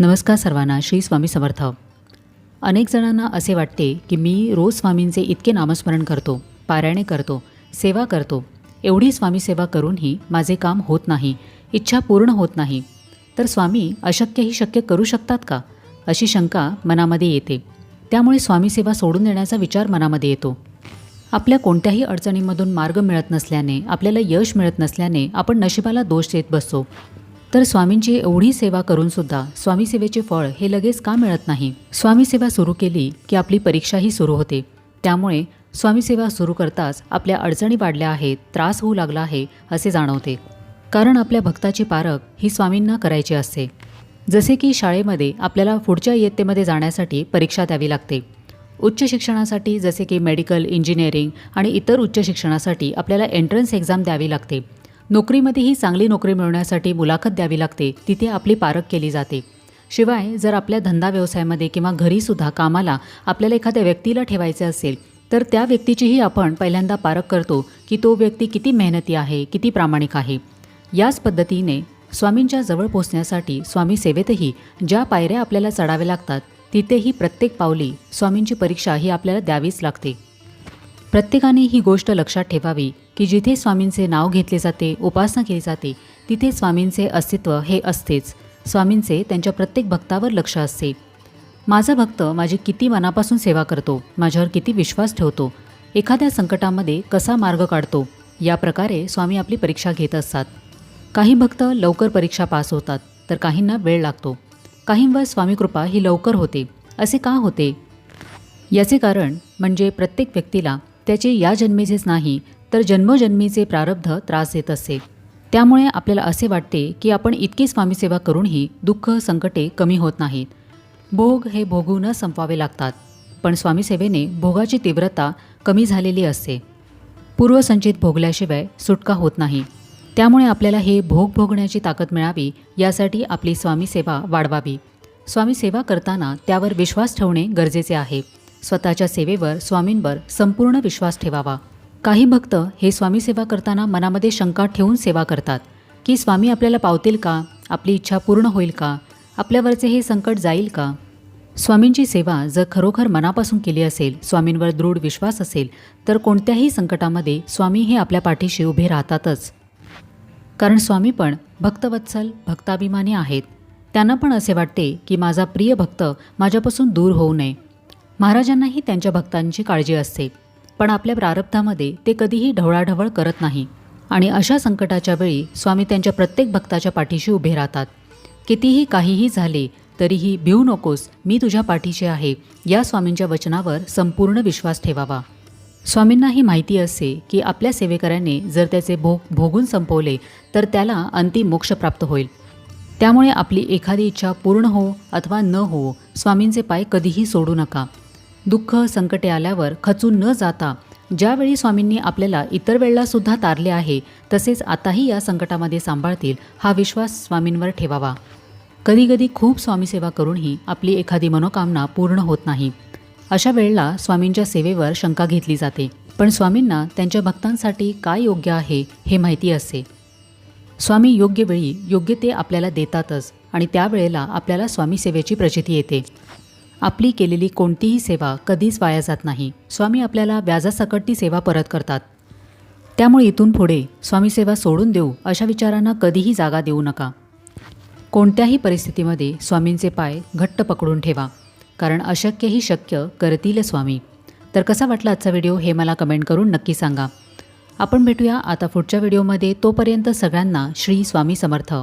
नमस्कार सर्वांना श्री स्वामी समर्थ. अनेक जणांना असे वाटते की मी रोज स्वामींचे इतके नामस्मरण करतो पारायणे करतो सेवा करतो. एवढी स्वामी सेवा करूनही माझे काम होत नाही इच्छा पूर्ण होत नाही. तर स्वामी अशक्यही शक्य करू शकतात का? अशी शंका मनामध्ये येते. त्यामुळे स्वामी सेवा सोडून देण्याचा विचार मनामध्ये येतो. आपल्या कोणत्याही अडचणीमधून मार्ग मिळत नसल्याने आपल्याला यश मिळत नसल्याने आपण नशिबाला दोष देत बसतो. तर स्वामींची एवढी सेवा करूनसुद्धा स्वामी सेवेचे फळ हे लगेच का मिळत नाही? स्वामी सेवा सुरू केली की आपली परीक्षाही सुरू होते. त्यामुळे स्वामी सेवा सुरू करताच आपल्या अडचणी वाढल्या आहेत त्रास होऊ लागला आहे असे जाणवते. कारण आपल्या भक्ताची पारख ही स्वामींना करायची असते. जसे की शाळेमध्ये आपल्याला पुढच्या इयत्तेमध्ये जाण्यासाठी परीक्षा द्यावी लागते. उच्च शिक्षणासाठी जसे की मेडिकल इंजिनिअरिंग आणि इतर उच्च शिक्षणासाठी आपल्याला एंट्रन्स एक्झाम द्यावी लागते. नोकरीमध्येही चांगली नोकरी मिळवण्यासाठी मुलाखत द्यावी लागते. तिथे आपली पारख केली जाते. शिवाय जर आपल्या धंदा व्यवसायामध्ये किंवा घरीसुद्धा कामाला आपल्याला एखाद्या व्यक्तीला ठेवायचे असेल तर त्या व्यक्तीचीही आपण पहिल्यांदा पारख करतो की तो व्यक्ती किती मेहनती आहे किती प्रामाणिक आहे. याच पद्धतीने स्वामींच्या जवळ पोचण्यासाठी स्वामी सेवेतही ज्या पायऱ्या आपल्याला चढाव्या लागतात तिथेही प्रत्येक पावली स्वामींची परीक्षा ही आपल्याला द्यावीच लागते. प्रत्येकाने ही गोष्ट लक्षात ठेवावी की जिथे स्वामींचे नाव घेतले जाते उपासना केली जाते तिथे स्वामींचे अस्तित्व हे असतेच. स्वामींचे त्यांच्या प्रत्येक भक्तावर लक्ष असते. माझा भक्त माझी किती मनापासून सेवा करतो माझ्यावर किती विश्वास ठेवतो एखाद्या संकटामध्ये कसा मार्ग काढतो या प्रकारे स्वामी आपली परीक्षा घेत असतात. काही भक्त लवकर परीक्षा पास होतात तर काहींना वेळ लागतो. काहींवर स्वामी कृपा ही लवकर होते असे का होते? याचे कारण म्हणजे प्रत्येक व्यक्तीला त्याचे या जन्मीचेच नाही तर जन्मजन्मीचे प्रारब्ध त्रास देत असते त्यामुळे आपल्याला असे वाटते की आपण इतकी स्वामीसेवा करूनही दुःख संकटे कमी होत नाहीत. भोग हे भोगून संपवावे लागतात पण स्वामीसेवेने भोगाची तीव्रता कमी झालेली असते. पूर्वसंचित भोगल्याशिवाय सुटका होत नाही. त्यामुळे आपल्याला हे भोग भोगण्याची ताकद मिळावी यासाठी आपली स्वामीसेवा वाढवावी. स्वामीसेवा करताना त्यावर विश्वास ठेवणे गरजेचे आहे. स्वतःच्या सेवेवर स्वामींवर संपूर्ण विश्वास ठेवावा. काही भक्त हे स्वामी सेवा करताना मनामध्ये शंका ठेवून सेवा करतात की स्वामी आपल्याला पावतील का? आपली इच्छा पूर्ण होईल का? आपल्यावरचे हे संकट जाईल का? स्वामींची सेवा जर खरोखर मनापासून केली असेल स्वामींवर दृढ विश्वास असेल तर कोणत्याही संकटामध्ये स्वामी हे आपल्या पाठीशी उभे राहतातच. कारण स्वामी पण भक्तवत्सल भक्ताभिमानी आहेत. त्यांना पण असे वाटते की माझा प्रिय भक्त माझ्यापासून दूर होऊ नये. महाराजांनाही त्यांच्या भक्तांची काळजी असते पण आपल्या प्रारब्धामध्ये ते कधीही ढवळाढवळ करत नाही. आणि अशा संकटाच्या वेळी स्वामी त्यांच्या प्रत्येक भक्ताच्या पाठीशी उभे राहतात. कितीही काहीही झाले तरीही भिऊ नकोस मी तुझ्या पाठीशी आहे या स्वामींच्या वचनावर संपूर्ण विश्वास ठेवावा. स्वामींनाही माहिती असते की आपल्या सेवेकऱ्याने जर त्याचे भोग भोगून संपवले तर त्याला अंतिम मोक्ष प्राप्त होईल. त्यामुळे आपली एखादी इच्छा पूर्ण हो अथवा न हो स्वामींचे पाय कधीही सोडू नका. दुःख संकटे आल्यावर खचून न जाता ज्यावेळी स्वामींनी आपल्याला इतर वेळेलासुद्धा तारले आहे तसेच आताही या संकटामध्ये सांभाळतील हा विश्वास स्वामींवर ठेवावा. कधीकधी खूप स्वामीसेवा करूनही आपली एखादी मनोकामना पूर्ण होत नाही. अशा वेळेला स्वामींच्या सेवेवर शंका घेतली जाते. पण स्वामींना त्यांच्या भक्तांसाठी काय योग्य आहे हे माहिती असते. स्वामी योग्य वेळी योग्य ते आपल्याला देतातच आणि त्यावेळेला आपल्याला स्वामी सेवेची प्रचिती येते. आपली केलेली कोणतीही सेवा कधीच वाया जात नाही. स्वामी आपल्याला व्याजासकट ती सेवा परत करतात. त्यामुळे इथून पुढे स्वामी सेवा सोडून देऊ अशा विचारांना कधीही जागा देऊ नका. कोणत्याही परिस्थितीमध्ये स्वामींचे पाय घट्ट पकडून ठेवा कारण अशक्यही शक्य करतील स्वामी. तर कसा वाटला आजचा व्हिडिओ हे मला कमेंट करून नक्की सांगा. आपण भेटूया आता पुढच्या व्हिडिओमध्ये तोपर्यंत सगळ्यांना श्री स्वामी समर्थ.